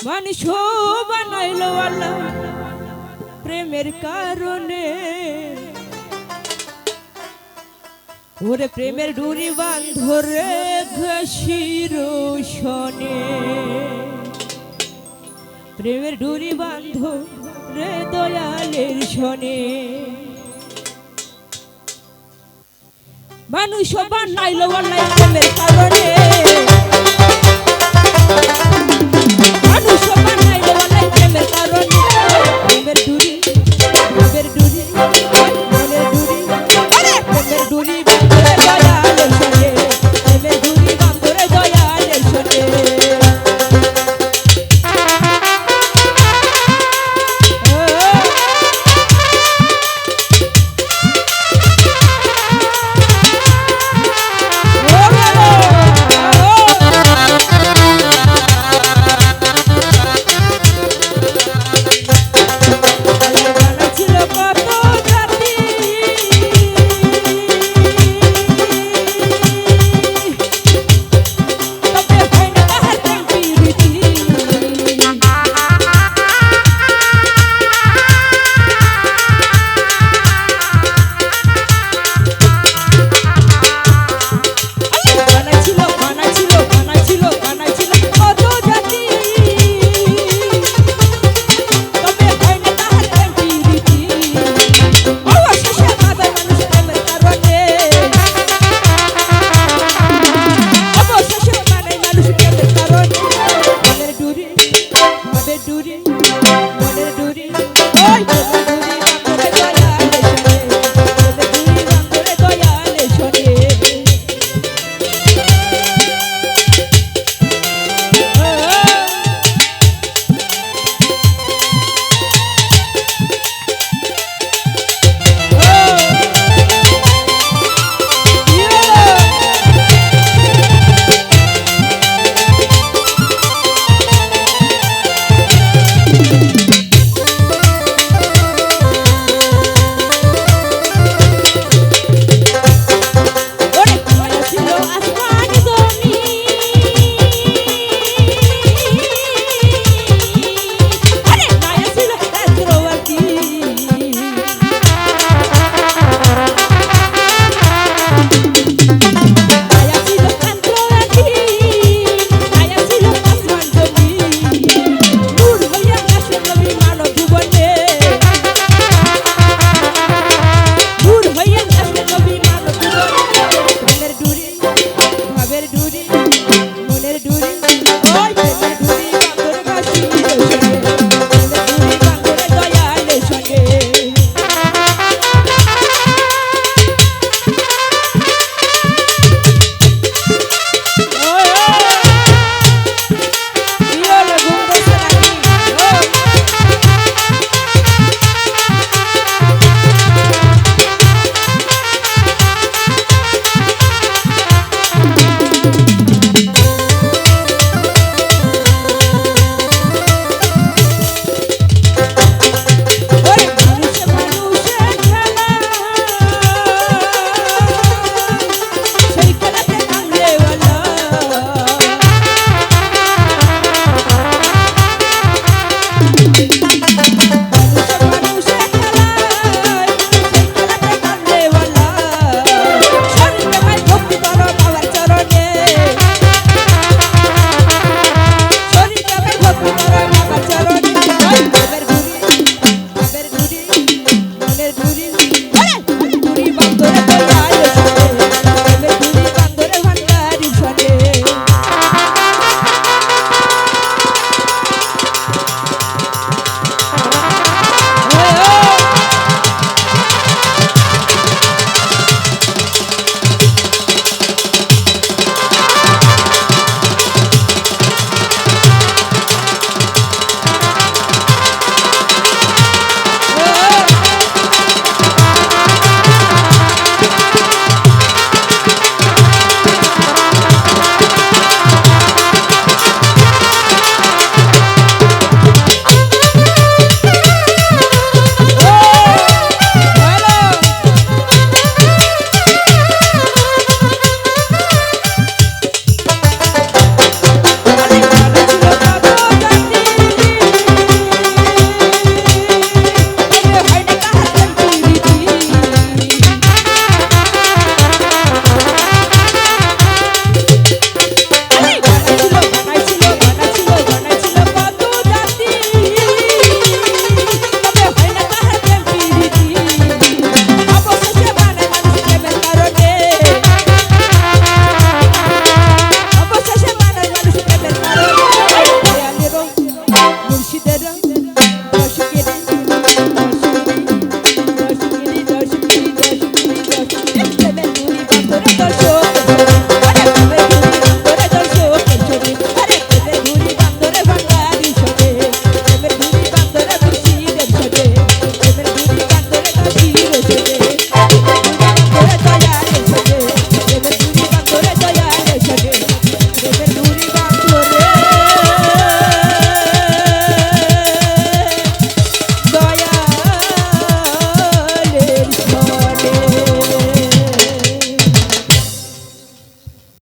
মানুষ বানাইলো আল্লাহ, প্রেমের কারণে। ওরে প্রেমের ডুরি বান্ধরে ঘষির শনে প্রেমের ডুরি বান্ধ রে দয়ালের শনে। মানুষ বানাইলো আল্লাহ, প্রেমের কারণে।